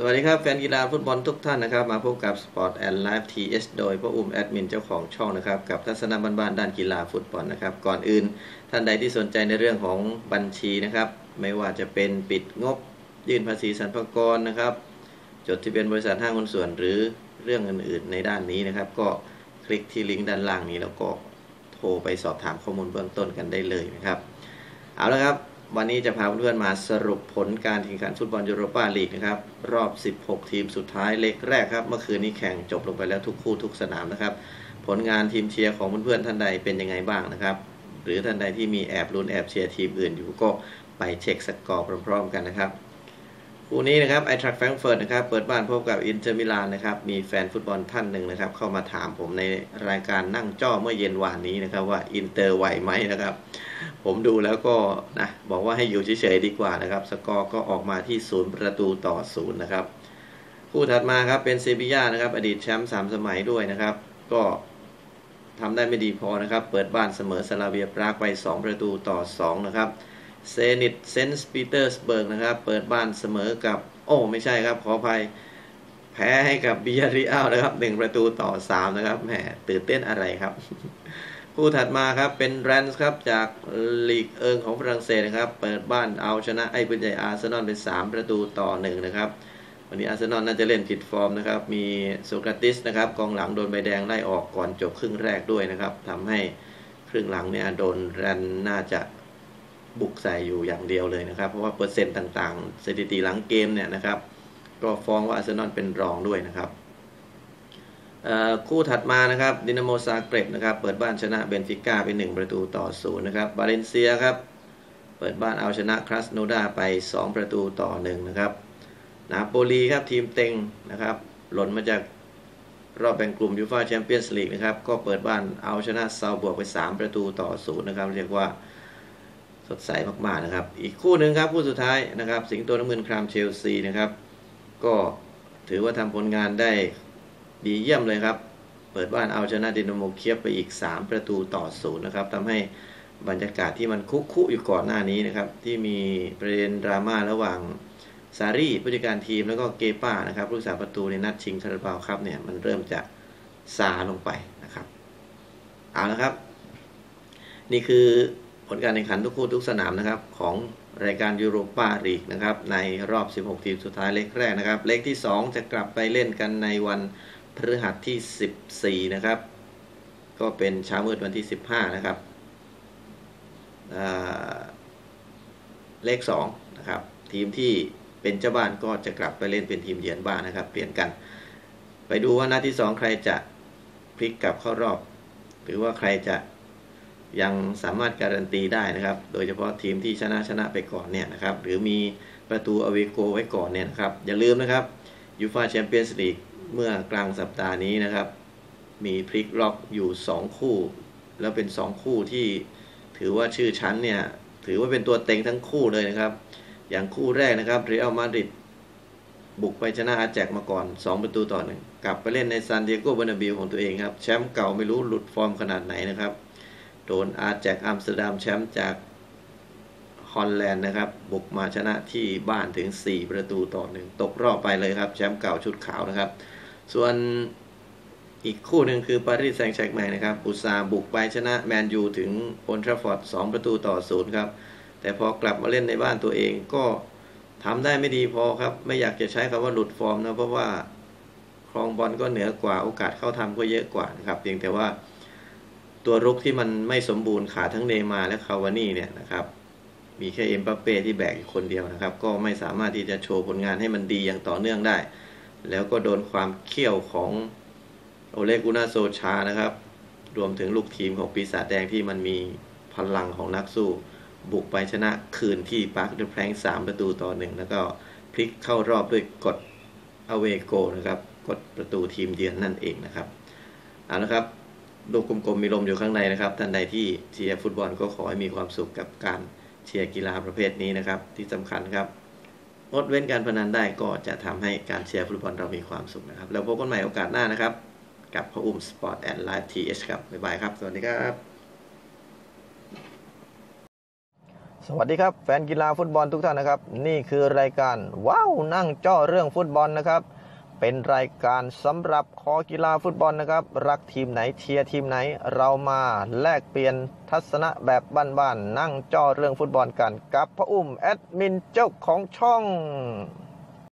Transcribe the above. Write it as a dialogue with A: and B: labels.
A: สวัสดีครับ แฟนกีฬาฟุตบอลทุกท่านนะครับ มาพบกับ Sport and Live TS โดยพระอุ้มแอดมินเจ้าของช่องนะครับ กับทัศนบ้านๆด้านกีฬาฟุตบอลนะครับ ก่อนอื่นท่านใดที่สนใจในเรื่องของบัญชีนะครับ ไม่ว่าจะเป็นปิดงบ ยื่นภาษีสรรพากรนะครับ จดทะเบียนบริษัทห้างหุ้นส่วนหรือเรื่องอื่นๆในด้านนี้นะครับ ก็คลิกที่ลิงก์ด้านล่างนี้แล้วก็โทรไปสอบถามข้อมูลเบื้องต้นกันได้เลยนะครับ เอาละครับ วันนี้จะพาเพื่อนๆมาสรุปผลการแข่งขันฟุตบอลยูโรปาลีกนะครับ รอบ 16 ทีมสุดท้ายเล็กแรกครับ เมื่อคืนนี้แข่งจบลงไปแล้วทุกคู่ทุกสนามนะครับ ผลงานทีมเชียร์ของเพื่อนๆท่านใดเป็นยังไงบ้างนะครับ หรือท่านใดที่มีแอบลุ้นแอบเชียร์ทีมอื่นอยู่ก็ไปเช็คสกอร์พร้อมๆกันนะครับ คู่นี้นะครับไอทรัคแฟรงเฟิร์ตนะครับเปิดบ้านพบกับอินเตอร์มิลานนะครับมีแฟนฟุตบอลท่านหนึ่งนะครับ เข้ามาถามผมในรายการนั่งจ้อเมื่อเย็นวานนี้นะครับ ว่าอินเตอร์ไหวไหมนะครับ ผมดูแล้วก็นะบอกว่าให้อยู่เฉยๆดีกว่านะครับ สกอร์ก็ออกมาที่ศูนย์ประตูต่อศูนย์นะครับ คู่ถัดมาครับเป็นเซบีย่านะครับ อดีตแชมป์สามสมัยด้วยนะครับ ก็ทำได้ไม่ดีพอนะครับ เปิดบ้านเสมอสลาเวียปรากไป 2 ประตูต่อ2นะครับ เซนิตเซนต์ปีเตอร์สเบิร์กนะครับ เปิดบ้านเสมอกับ โอ้ ไม่ใช่ครับ ขออภัย แพ้ให้กับบิยาริอัลนะครับ1ประตูต่อ3นะครับแหมตื่นเต้นอะไรครับ คู่ถัดมาครับเป็นแรนส์ครับ จากลีกเอิงของฝรั่งเศสนะครับ เปิดบ้านเอาชนะไอ้ปืนใหญ่อาร์เซนอลเป็น3ประตูต่อ1นะครับวันนี้อาร์เซนอลน่าจะเล่นผิดฟอร์มนะครับ มีโซกราติสนะครับกองหลังโดนใบแดงไล่ออกก่อนจบครึ่งแรกด้วยนะครับทำให้ครึ่งหลังเนี่ยโดนแรนน่าจะ บุกใส่อยู่อย่างเดียวเลยนะครับ เพราะว่าเปอร์เซ็นต์ต่างๆ สถิติหลังเกมเนี่ยนะครับ ก็ฟ้องว่าอาร์เซนอลเป็นรองด้วยนะครับคู่ถัดมานะครับดินาโมซาเกร็บนะครับ เปิดบ้านชนะเบนฟิก้าไป 1 ประตูต่อศูนย์นะครับบาเลนเซียครับ เปิดบ้านเอาชนะครัสโนดาไป 2 ประตูต่อ1นะครับนาโปลีครับทีมเต็งนะครับ หล่นมาจากรอบแบ่งกลุ่มยูฟ่าแชมเปี้ยนส์ลีกนะครับ ก็เปิดบ้านเอาชนะซาบวกไป 3 ประตูต่อศูนย์นะครับ เรียกว่า สดใสมากๆนะครับ อีกคู่หนึ่งครับคู่สุดท้ายนะครับ สิงโตน้ำเงินครามเชลซีนะครับ ก็ถือว่าทำผลงานได้ดีเยี่ยมเลยครับ เปิดบ้านเอาชนะดินาโมเคียบไปอีก 3 ประตูต่อศูนย์นะครับทำให้บรรยากาศที่มันคุกคุอยู่ก่อนหน้านี้นะครับ ที่มีประเด็นดราม่าระหว่างซารีผู้จัดการทีมแล้วก็เกป้านะครับผู้สาประตูในนัดชิงคาราบาวครับเนี่ยมันเริ่มจะซาลงไปนะครับ เอาละครับ นี่คือ ผลการแข่งขันทุกคู่ทุกสนามนะครับของรายการยูโรปาลีกนะครับในรอบ 16 ทีมสุดท้ายเล็กแรกนะครับ เล็กที่ 2 จะกลับไปเล่นกันในวันพฤหัสที่ 14 นะครับ ก็เป็นเช้ามืดวันที่ 15 นะครับเลข2นะครับ ทีมที่เป็นเจ้าบ้านก็จะกลับไปเล่นเป็นทีมเยือนบ้านนะครับ เปลี่ยนกัน ไปดูว่านัดที่ 2 ใครจะพลิกกลับเข้ารอบ หรือว่าใครจะ ยังสามารถการันตีได้นะครับ โดยเฉพาะทีมที่ชนะชนะไปก่อนเนี่ยนะครับ หรือมีประตูอเวโกไว้ก่อนเนี่ยนะครับ อย่าลืมนะครับยูฟาแชมเปี้ยนส์ลีกเมื่อกลางสัปดาห์นี้นะครับ มีพลิกล็อกอยู่ 2 คู่ แล้วเป็น 2 คู่ที่ถือว่าชื่อชั้นเนี่ย ถือว่าเป็นตัวเต็งทั้งคู่เลยนะครับ อย่างคู่แรกนะครับเรอัลมาดริดบุกไปชนะอาแจกมาก่อน 2 ประตูต่อหนึ่งกลับไปเล่นในซานดิเอโกบานาบิลของตัวเองครับ แชมป์เก่าไม่รู้หลุดฟอร์มขนาดไหนนะครับ โดนอาแจกอัมสเตอร์ดัมแชมป์จากฮอลแลนด์นะครับ บุกมาชนะที่บ้านถึง 4 ประตูต่อหนึ่งตกรอบไปเลยครับ แชมป์เก่าชุดขาวนะครับ ส่วนอีกคู่หนึ่งคือปารีสแซงต์แชร์กแมงนะครับอุตสาบุกไปชนะแมนยูถึงโอลทราฟอร์ด2ประตูต่อศูนย์ครับ แต่พอกลับมาเล่นในบ้านตัวเองก็ทำได้ไม่ดีพอครับ ไม่อยากจะใช้คำว่าหลุดฟอร์มนะเพราะว่าครองบอลก็เหนือกว่าโอกาสเข้าทำก็เยอะกว่านะครับเพียงแต่ว่า ตัวรุกที่มันไม่สมบูรณ์ขาทั้งเนมาและคาวานี่เนี่ยนะครับ มีแค่เอ็มบัปเป้ที่แบกอยู่คนเดียวนะครับ ก็ไม่สามารถที่จะโชว์ผลงานให้มันดีอย่างต่อเนื่องได้ แล้วก็โดนความเขี้ยวของโอเลกุนาโซชานะครับ รวมถึงลูกทีมของปีศาจแดงที่มันมีพลังของนักสู้บุกไปชนะคืนที่ปาร์คเดอะแพลงสามประตูต่อหนึ่งแล้วก็พลิกเข้ารอบด้วยกดอเวโกนะครับ กดประตูทีมเยือนนั่นเองนะครับ เอาละครับ ลูกกลมๆมีลมอยู่ข้างในนะครับ ท่านใดที่เชียร์ฟุตบอลก็ขอให้มีความสุขกับการเชียร์กีฬาประเภทนี้นะครับ ที่สำคัญครับงดเว้นการพนันได้ก็จะทำให้การเชียร์ฟุตบอลเรามีความสุขนะครับ แล้วพบกันใหม่โอกาสหน้านะครับ กับพระอุ้มสปอร์ตแอนด์ไลฟ์ทีเอชครับ บ๊ายบายครับ สวัสดีครับ
B: สวัสดีครับ แฟนกีฬาฟุตบอลทุกท่านนะครับ นี่คือรายการว้าวนั่งจ้อเรื่องฟุตบอลนะครับ เป็นรายการสำหรับคอกีฬาฟุตบอลนะครับ รักทีมไหนเชียร์ทีมไหน เรามาแลกเปลี่ยนทัศนะแบบบ้านๆนั่งจ้อเรื่องฟุตบอลกันกับพระอุ้มแอดมินเจ้าของช่อง